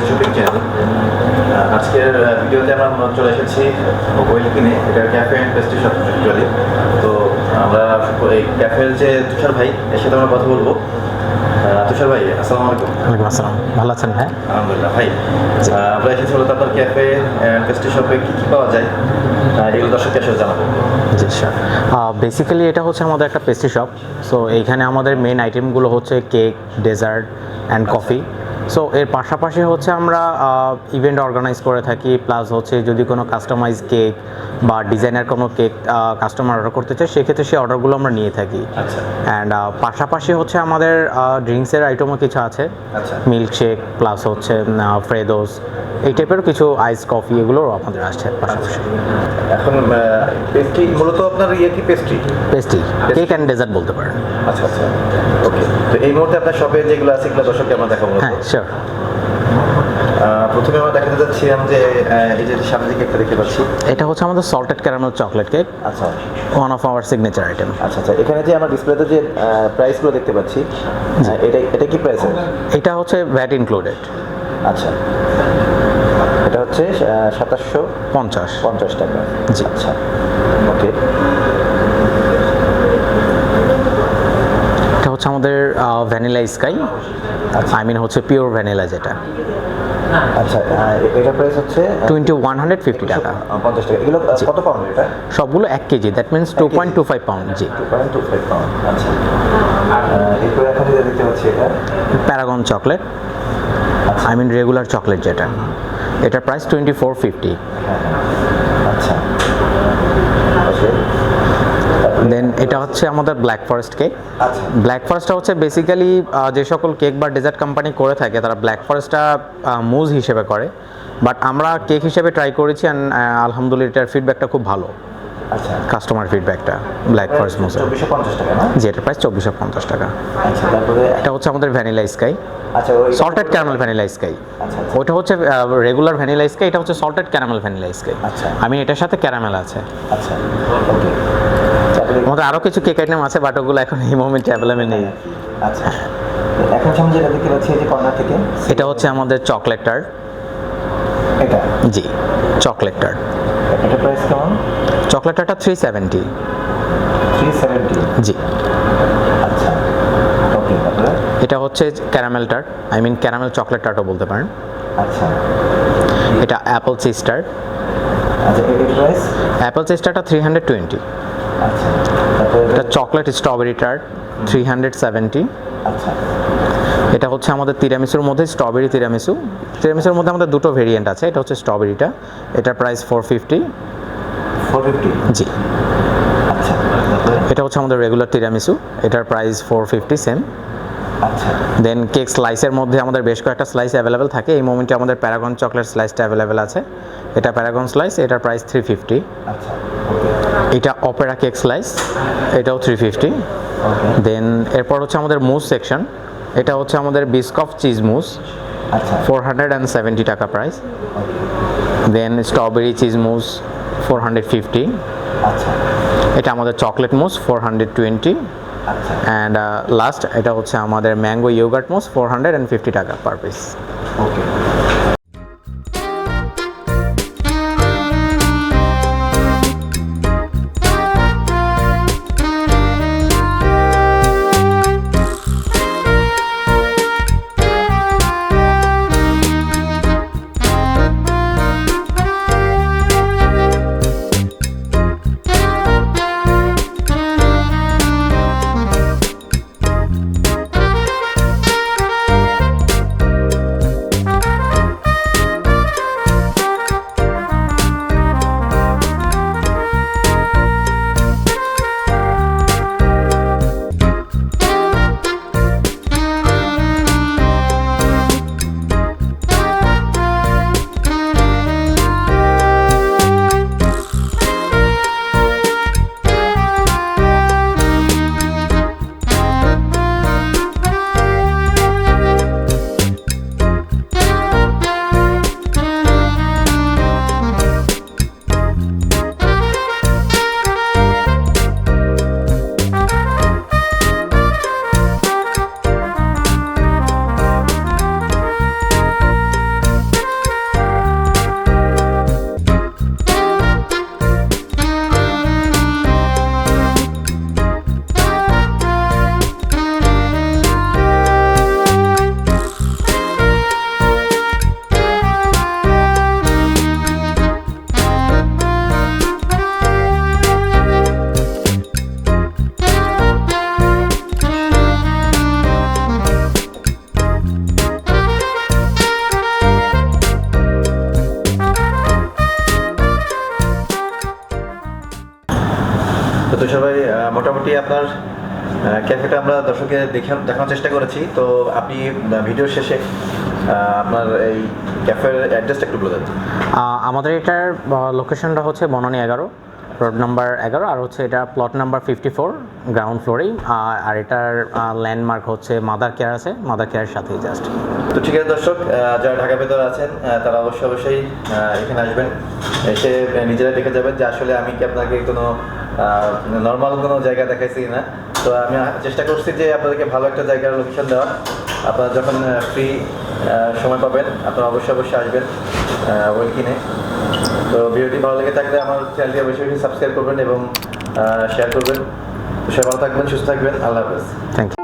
English YouTube আজকের ভিডিওতে আমরা চলে এসেছি ওয়েল কিনে। এটা cafe and pastry shop actually তো আমরা এই ক্যাফের যে তুষার ভাই এর সাথে আমরা কথা বলব। তুষার ভাই আসসালামু আলাইকুম। ওয়ালাইকুম আসসালাম। ভালো আছেন হ্যাঁ আলহামদুলিল্লাহ ভাই। আমরা এসেছি হলো আপনার ক্যাফে পেস্ট্রি শপে কী কী পাওয়া যায়? এগুলো দর্শককে আসলে জানাব। জি বেসিক্যালি এটা হচ্ছে আমাদের একটা পেস্ট্রি শপ সো এইখানে আমাদের মেন আইটেমগুলো হচ্ছে cake dessert and coffee so এর পাশাপাশি হচ্ছে আমরা ইভেন্ট অর্গানাইজ করে থাকি প্লাস হচ্ছে যদি কোনো কাস্টমাইজ কেক বা ডিজাইনার কোনো কেক কাস্টমার অর্ডার করতে চায় সেক্ষেত্রে সেই অর্ডারগুলো আমরা নিয়ে থাকি। আচ্ছা। অ্যান্ড পাশাপাশি হচ্ছে আমাদের ড্রিঙ্কসের আইটেমও কিছু আছে। আচ্ছা। মিল্ক শেক প্লাস হচ্ছে ফ্রেদোস এই টাইপের কিছু আইস কফি এগুলো আমাদের আসছে পাশাপাশি। এখন পেস্ট্রি মূলত আপনার ইয়ে কি pastry pastry cake and dessert বলতে পারেন। আচ্ছা আচ্ছা। ওকে তো এই মুহূর্তে আপনার শপে যেগুলো আছে এগুলো দর্শককে আমরা দেখাবো হ্যাঁ শিওর প্রথমে আমরা দেখাতে যাচ্ছিলাম যে এই যে সামনে একটা দেখতে পাচ্ছি। এটা হচ্ছে আমাদের সল্টেড ক্যারামেল চকলেট কেক আচ্ছা। One of our signature item আচ্ছা আচ্ছা। এখানে যে আমরা ডিসপ্লেতে যে প্রাইসগুলো দেখতে পাচ্ছি এটা এটা কি প্রাইস এটা হচ্ছে ভ্যাট ইনক্লুডেড আচ্ছা। এটা হচ্ছে সাতাশশো পঞ্চাশ। পঞ্চাশ টাকা। জি। আচ্ছা। ওকে এটা হচ্ছে আমাদের ভ্যানিলা স্কাই আই মিন হচ্ছে পিওর ভ্যানিলা যেটা। আচ্ছা এটার প্রাইস হচ্ছে টোয়েন্টি ওয়ান হান্ড্রেড ফিফটি টাকা। পঞ্চাশ টাকা। এগুলো কত পাউন্ড এটা? সবগুলো এক kg that means two point two five pound G. Two point two five pound আচ্ছা। এরপরে এখন যেটা দেখতে পাচ্ছি এটা? Paragon chocolate I mean regular chocolate যেটা। এটার প্রাইস টোয়েন্টি ফোর ফিফটি আচ্ছা। দেন এটা হচ্ছে আমাদের ব্ল্যাক ফরেস্ট কেক আচ্ছা। ব্ল্যাক ফরেস্টটা হচ্ছে বেসিক্যালি যে সকল কেক বা ডেজার্ট কোম্পানি করে থাকে তারা ব্ল্যাক ফরেস্টটা মুজ হিসেবে করে। বাট আমরা কেক হিসেবে ট্রাই করেছি অ্যান্ড আলহামদুলিল্লাহ এটার ফিডব্যাকটা খুব ভালো। আচ্ছা। কাস্টমার ফিডব্যাকটা ব্ল্যাক ফরেস্ট মুজের চব্বিশশো পঞ্চাশ টাকা না? যে এটার প্রাইস চব্বিশশো পঞ্চাশ টাকা। আচ্ছা তারপরে? এটা হচ্ছে আমাদের ভ্যানিলা স্কাই আচ্ছা সল্টেড ক্যারামেল ভ্যানিলা স্কাই ওইটা হচ্ছে রেগুলার ভ্যানিলা স্কাই এটা হচ্ছে সল্টেড ক্যারামেল ভ্যানিলা স্কাই আচ্ছা। আমি এটার সাথে ক্যারামেল আছে। আচ্ছা ওকে আমাদের আরও কিছু কেক আইটেম আছে বাট ওগুলো এখন এই মোমেন্টে অ্যাভেলেবেল নেই। আচ্ছা। এখন সামনে যেটা দেখতে পাচ্ছি এই কর্নার থেকে। এটা হচ্ছে আমাদের চকলেট টার্ট এটা? জি চকলেট টার্ট এটা প্রাইস কেমন? চকলেট টার্টটা থ্রি সেভেন্টি থ্রি সেভেন্টি জি। আচ্ছা। এটা হচ্ছে caramel tart I mean caramel chocolate টার্টও বলতে পারেন। আচ্ছা। এটা অ্যাপল চিজ টার্ট আচ্ছা এর প্রাইস অ্যাপল চিজ টার্টটা থ্রি হান্ড্রেড টোয়েন্টি আচ্ছা। তারপরে এটা chocolate strawberry tart three hundred seventy আচ্ছা। এটা হচ্ছে আমাদের তিরামিসুর মধ্যে স্ট্রবেরি তিরামিসু তিরামিসুর মধ্যে আমাদের দুটো ভেরিয়েন্ট আছে এটা হচ্ছে স্ট্রবেরিটা এটার price four fifty four fifty জি। আচ্ছা। এটা হচ্ছে আমাদের রেগুলার তিরামিসু এটার প্রাইস ফোর ফিফটি সেম আচ্ছা। দেন কেক স্লাইসের মধ্যে আমাদের বেশ কয়েকটা স্লাইস অ্যাভেলেবেল থাকে। এই মোমেন্টে আমাদের প্যারাগন চকলেট স্লাইসটা অ্যাভেলেবেল আছে। এটা প্যারাগন স্লাইস এটার প্রাইস থ্রি ফিফটি আচ্ছা। এটা অপেরা কেক স্লাইস এটাও থ্রি ফিফটি দেন এরপর হচ্ছে আমাদের মুস সেকশন এটা হচ্ছে আমাদের Biscoff cheese mousse four hundred and seventy টাকা price then strawberry cheese mousse four hundred fifty এটা আমাদের chocolate mousse four hundred twenty and last এটা হচ্ছে আমাদের mango yogurt mousse four hundred and fifty টাকা পার পিস ওকে মোটামুটি আপনার ক্যাফেটা আমরা দর্শককে দেখে দেখানোর চেষ্টা করেছি। তো আপনি ভিডিও শেষে আপনার এই ক্যাফের অ্যাড্রেসটা একটু বলে দেন। আমাদের এটার লোকেশনটা হচ্ছে বনানী এগারো। রোড নাম্বার এগারো, আর হচ্ছে এটা plot number fifty four ground ফ্লোরেই আর এটার ল্যান্ডমার্ক হচ্ছে মাদার কেয়ার আছে মাদার কেয়ারের সাথেই জাস্ট তো ঠিক আছে দর্শক যারা ঢাকা ভেতরে আছেন তারা অবশ্যই অবশ্যই এখানে আসবেন। এসে নিজেরা দেখে যাবেন যে আসলে আমি কি আপনাকে কোনো নর্মাল কোনো জায়গা দেখাইছি না তো আমি চেষ্টা করছি যে আপনাদেরকে ভালো একটা জায়গার লোকেশন দেওয়ার। আপনারা যখন ফ্রি সময় পাবেন, আপনারা অবশ্যই অবশ্যই আসবেন ওই কিনে তো ভিডিওটি ভালো লেগে থাকলে আমার চ্যানেলটি অবশ্যই সাবস্ক্রাইব করবেন এবং শেয়ার করবেন। সবাই ভালো থাকবেন, সুস্থ থাকবেন। আল্লাহ হাফেজ। Thank you